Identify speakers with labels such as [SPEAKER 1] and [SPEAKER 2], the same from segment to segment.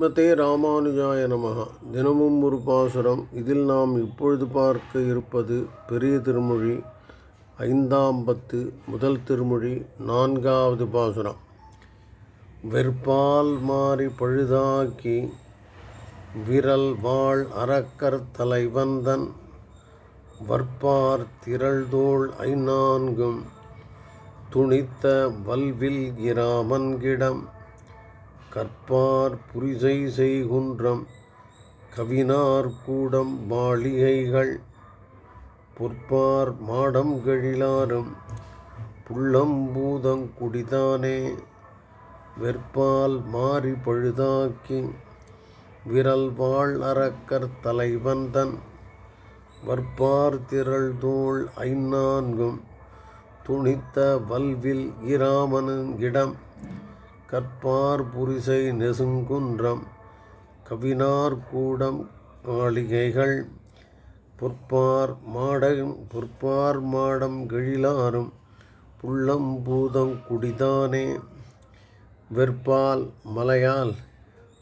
[SPEAKER 1] ஸ்ரீமதே ராமானுஜாய நமக தினமும் ஒரு பாசுரம். இதில் நாம் இப்பொழுது பார்க்க இருப்பது பெரிய திருமொழி ஐந்தாம் பத்து முதல் திருமொழி நான்காவது பாசுரம். வெற்பால் மாறி பழுதாக்கி விரல் வாழ் அறக்கர் தலைவந்தன் வற்பார் திரள்தோள் ஐநான்கும் துணித்த வல்வில் இராமன்கிடம் கற்பார் புரிசை செய்குன்றம் கவினார் கூடம் மாளிகைகள் பொற்பார் மாடம் கழிலாரும் புள்ளம்பூதங் குடிதானே வெற்பால் மாறி பழுதாக்கி விரல் வாழ் அறக்கர் தலைவந்தன் வற்பார் திரள் தோள் ஐநான்கும் துணித்த வல்வில் இராமனின் இடம் கற்பார் புரிசை நெசுங்குன்றம் கவினார் கூடம் காளிகைகள் பொற்பார் மாடம் பொற்பார் மாடம் கிழிலாரும் புள்ளம்பூதம் குடிதானே. வெற்பால் மலையால்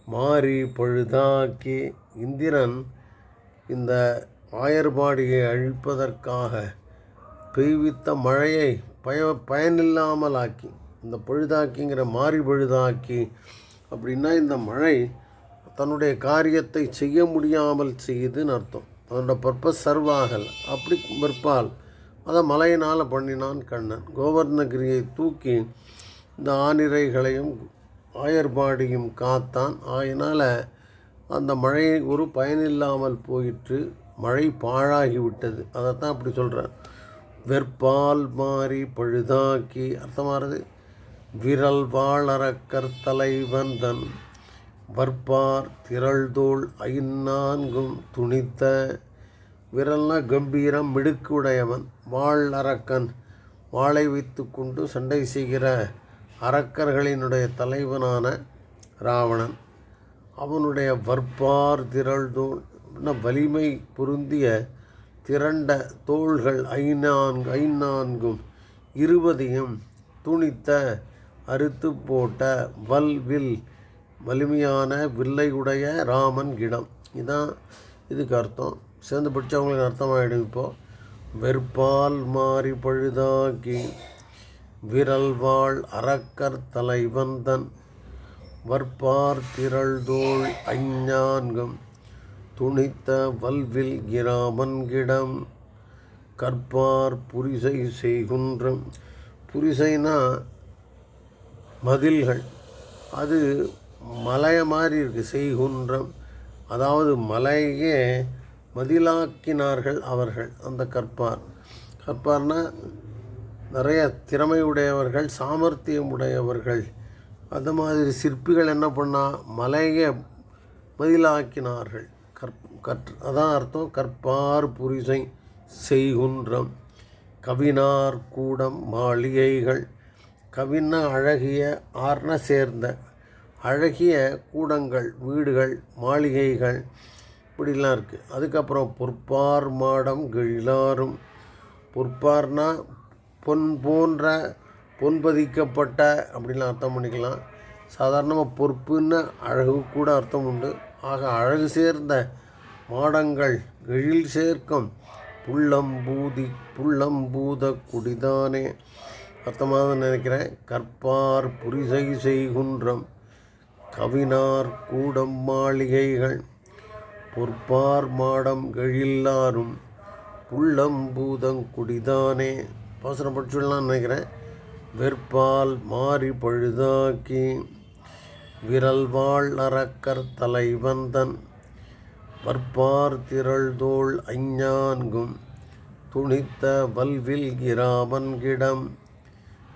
[SPEAKER 1] மாறி பழுதாக்கி இந்திரன் இந்த ஆயர்பாடியை அழிப்பதற்காக பெய்வித்த மழையை பய பயனில்லாமலாக்கி இந்த பழுதாக்கிங்கிற மாறி பழுதாக்கி அப்படின்னா இந்த மழை தன்னுடைய காரியத்தை செய்ய முடியாமல் செய்யுதுன்னு அர்த்தம். அதனோட பர்பஸ் சர்வாகல் அப்படி விற்பால் அதை மலையினால் பண்ணினான் கண்ணன். கோவர்ணகிரியை தூக்கி இந்த ஆனிரைகளையும் ஆயர்பாடியும் காத்தான். ஆயினால் அந்த மழை ஒரு பயனில்லாமல் போயிற்று. மழை பாழாகிவிட்டது அதைத்தான் அப்படி சொல்கிறார் வெற்பால் மாறி பழுதாக்கி அர்த்தமாகிறது விரல் வாழறக்கர் தலைவந்தன் வற்பார் திரள்தோள் ஐநான்கும் துணித்த விரல்னா கம்பீரம் மிடுக்கு உடையவன் வாழ் அரக்கன் வாளை வைத்து கொண்டு சண்டை செய்கிற அரக்கர்களினுடைய தலைவனான ராவணன். அவனுடைய வற்பார் திரள்தோள் வலிமை பொருந்திய திரண்ட தோள்கள் ஐநான்கு ஐநான்கும் இருபதையும் துணித்த அறுத்து போட்ட வல் வில் வலிமையான வில்லை உடைய ராமன் கிடம். இதுதான் இதுக்கு அர்த்தம். சேர்ந்து படித்தவங்களுக்கு அர்த்தமாகிடும் இப்போது வெற்பால் மாறி பழுதாக்கி விரல் வாழ் அரக்கர் தலைவந்தன் வற்பார் திரள்தோள் அஞ்ஞான்கம் துணித்த வல்வில் கிராமன்கிடம் கற்பார் புரிசை செய்குன்றம். புரிசைனா மதில்கள். அது மலையை மாதிரி இருக்குது செய்குன்றம். அதாவது மலையே மதிலாக்கினார்கள் அவர்கள் அந்த கற்பார். கற்பார்னா நிறைய திறமை உடையவர்கள் சாமர்த்தியம் உடையவர்கள் அந்த மாதிரி சிற்பிகள் என்ன பண்ணால் மலையை மதிலாக்கினார்கள். கற் கற் அதான் அர்த்தம். கற்பார் புரிசை செய்குன்றம். கவினார் கூடம் மாளிகைகள். கவின்னா அழகிய ஆர்ன சேர்ந்த அழகிய கூடங்கள் வீடுகள் மாளிகைகள் இப்படிலாம் இருக்குது அதுக்கப்புறம் பொற்பார் மாடம் கிழாரும் பொற்பார்னா பொன் போன்ற பொன்பதிக்கப்பட்ட அப்படின்லாம் அர்த்தம் பண்ணிக்கலாம். சாதாரணமாக பொறுப்புன்னு அழகு கூட அர்த்தம் உண்டு. ஆக அழகு சேர்ந்த மாடங்கள் எழில் சேர்க்கும். புள்ளம்பூதி புள்ளம்பூத குடிதானே. அர்த்தமாக நினைக்கிறேன். கற்பார் புரிசை செய்குன்றம் கவினார் கூடம் மாளிகைகள் பொற்பார் மாடம் எழில்லாரும் புள்ளம்பூதங் குடிதானே. பாசனம் படிச்சுடலாம் நினைக்கிறேன். வெற்பால் மாறி பழுதாக்கி விரல்வாள் அறக்கர் தலைவந்தன் வற்பார் திரள்தோள் ஐஞான்கும் துணித்த வல்வில் கிராமன்கிடம்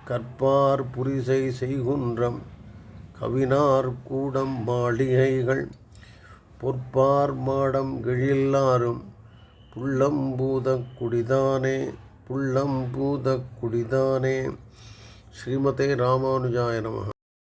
[SPEAKER 1] கற்பார் புரிசை செய்குன்றம் கவினார் கூடம் மாளிகைகள் பொற்பார் மாடம் கிழில்லாரும் புள்ளம்பூத குடிதானே புள்ளம்பூத குடிதானே. ஸ்ரீமதே ராமானுஜாய நமக.